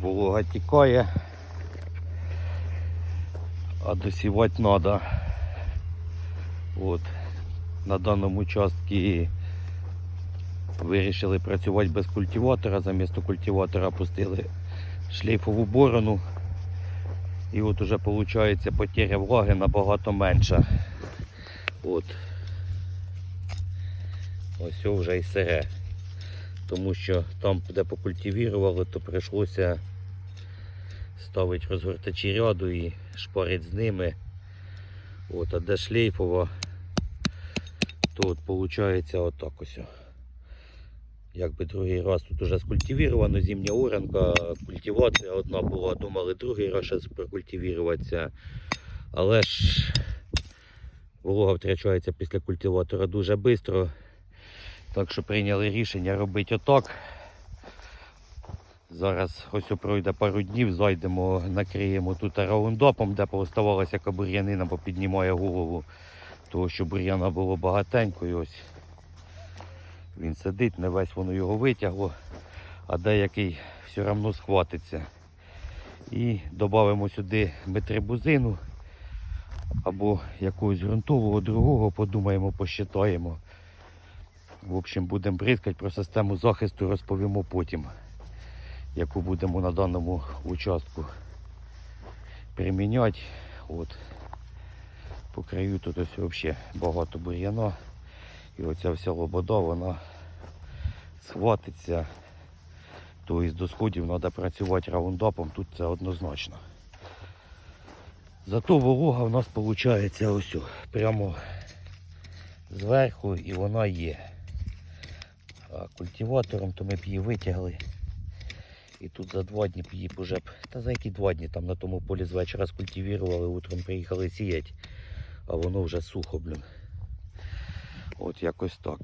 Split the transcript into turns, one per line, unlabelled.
Волога тікає. А досівати треба. От. На даному участку вирішили працювати без культиватора. Замість культиватора пустили шлейфову борону. І от уже виходить потеря влаги набагато менша. От. Ось вже і сире. Тому що там, де покультивірували, то прийшлося ставити розгортачі ряду і шпарити з ними. От, а де шлейфово, то от виходить отак ось. Якби другий раз тут уже скультивіровано, зимня оранка, культивація одна була, думали другий раз ще прокультивіруватися. Але ж волога втрачається після культиватора дуже швидко. Так що прийняли рішення робити отак. Зараз ось пройде пару днів, зайдемо, накриємо тут раундопом, де пооставалася бур'янина, бо піднімає голову, того що бур'яна було багатенько. І ось він сидить, не весь воно його витягло, а деякий все одно схватиться. І додамо сюди метрибузину або якогось ґрунтового другого, подумаємо, посчитаємо. В общем, будемо бризкати про систему захисту, розповімо потім, яку будемо на даному участку приміняти. От. По краю тут ось взагалі багато бур'яна. І оця вся лобода, вона схватиться. Тобто до сходів треба працювати раундапом, тут це однозначно. Зато волога в нас виходить ось прямо зверху і вона є. А культиватором то ми б її витягли. І тут за два дні б її б б. Та за які два дні там на тому полі з вечора скультивірували, утром приїхали сіяти, а воно вже сухо, блін. От якось так.